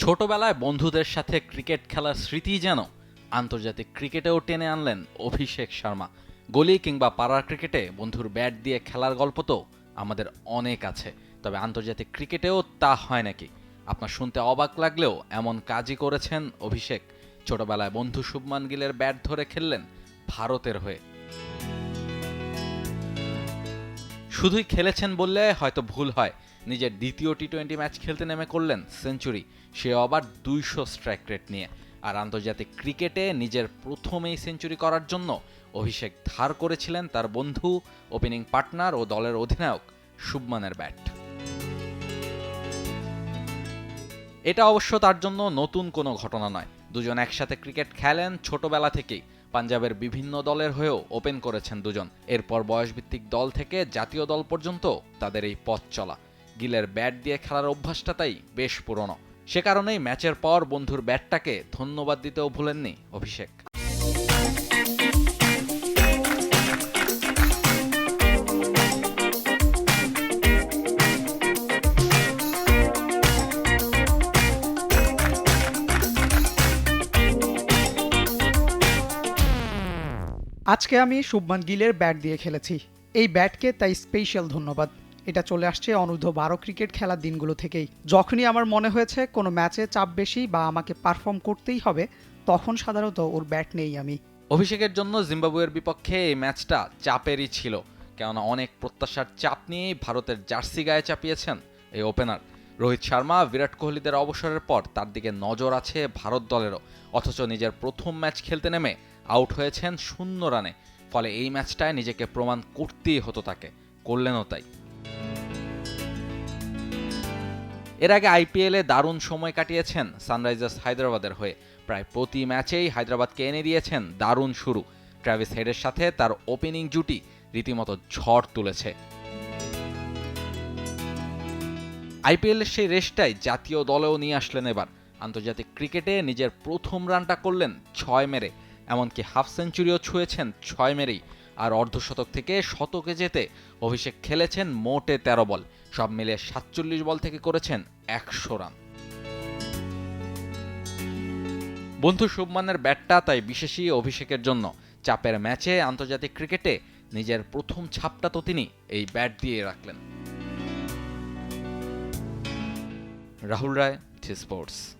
ছোটবেলায় বন্ধুদের সাথে ক্রিকেট খেলার স্মৃতি যেন আন্তর্জাতিক ক্রিকেটেও টেনে আনলেন অভিষেক শর্মা। গলি কিংবা পাড়ার ক্রিকেটে বন্ধুর ব্যাট দিয়ে খেলার গল্প তো আমাদের অনেক আছে, তবে আন্তর্জাতিক ক্রিকেটেও তা হয় নাকি? আপনার শুনতে অবাক লাগলেও এমন কাজই করেছেন অভিষেক। ছোটবেলায় বন্ধু শুভমান গিলের ব্যাট ধরে খেললেন ভারতের হয়ে। শুধুই খেলেছেন বললে হয়তো ভুল হয় নিজের দ্বিতীয় টি টোয়েন্টি ম্যাচ খেলতে নেমে করলেন সেঞ্চুরি সে আবার দুইশো স্ট্রাইক রেট নিয়ে। আর আন্তর্জাতিক ক্রিকেটে নিজের প্রথমেই সেঞ্চুরি করার জন্য অভিষেক ধার করেছিলেন তার বন্ধু ওপেনিং পার্টনার ও দলের অধিনায়ক শুভমানের ব্যাট। এটা অবশ্য তার জন্য নতুন কোনো ঘটনা নয়। দুজন একসাথে ক্রিকেট খেলেন ছোটবেলা থেকেই। পাঞ্জাবের বিভিন্ন দলের হয়েও ওপেন করেছেন দুজন। এরপর বয়সভিত্তিক দল থেকে জাতীয় দল পর্যন্ত তাদের এই পথ চলা। গিলের ব্যাট দিয়ে খেলার অভ্যাসটা তাই বেশ পুরনো। সে কারণেই ম্যাচের পর বন্ধুর ব্যাটটাকে ধন্যবাদ দিতেও ভুলেননি অভিষেক। আজকে আমি শুভমান গিলের ব্যাট দিয়ে খেলেছি। এই ব্যাটকে তাই স্পেশাল ধন্যবাদ। এটা চলে আসছে অনূর্ধ্ব বারো ক্রিকেট খেলার দিনগুলো থেকেই। যখনই আমার মনে হয়েছে কোনো ম্যাচে চাপ বেশি বা আমাকে পারফর্ম করতেই হবে, তখন সাধারণত ওর ব্যাট নেই আমি। অভিষেকের জন্য জিম্বাবুয়ের বিপক্ষে এই ম্যাচটা চাপেরই ছিল, কেননা অনেক প্রত্যাশার চাপ নিয়েই ভারতের জার্সি গায়ে চাপিয়েছেন এই ওপেনার রোহিত শর্মা, বিরাট কোহলিদের অবসরের পর তার দিকে নজর আছে ভারত দলেরও, অথচ নিজের প্রথম ম্যাচ খেলতে নেমে আউট হয়েছেন শূন্য রানে, ফলে এই ম্যাচটায় নিজেকে প্রমাণ করতেই হতো তাকে, করলেনও তাই। এর আগে আইপিএলে দারুণ সময় কাটিয়েছেন সানরাইজার্স হায়দ্রাবাদের হয়ে। প্রায় প্রতি ম্যাচেই হায়দ্রাবাদকে এনে দিয়েছেন দারুণ শুরু। ট্রাভিস হেডের সাথে তার ওপেনিং জুটি রীতিমতো ঝড় তুলেছে। আইপিএলের সেই রেসটাই জাতীয় দলেও নিয়ে আসলেন এবার। আন্তর্জাতিক ক্রিকেটে নিজের প্রথম রানটা করলেন ছয় মেরে, এমনকি হাফ সেঞ্চুরিও ছুঁয়েছেন ছয় মেরেই। আর অর্ধশতক থেকে শতকে যেতে অভিষেক খেলেছেন মোটে তেরো বল। সব মিলে সাতচল্লিশ বল থেকে করেছেন একশো রান। বন্ধু শুভমানের ব্যাটটা তাই বিশেষই অভিষেকের জন্য। চাপের ম্যাচে আন্তর্জাতিক ক্রিকেটে নিজের প্রথম ছাপটা তো তিনি এই ব্যাট দিয়ে রাখলেন। Rahul Roy sports.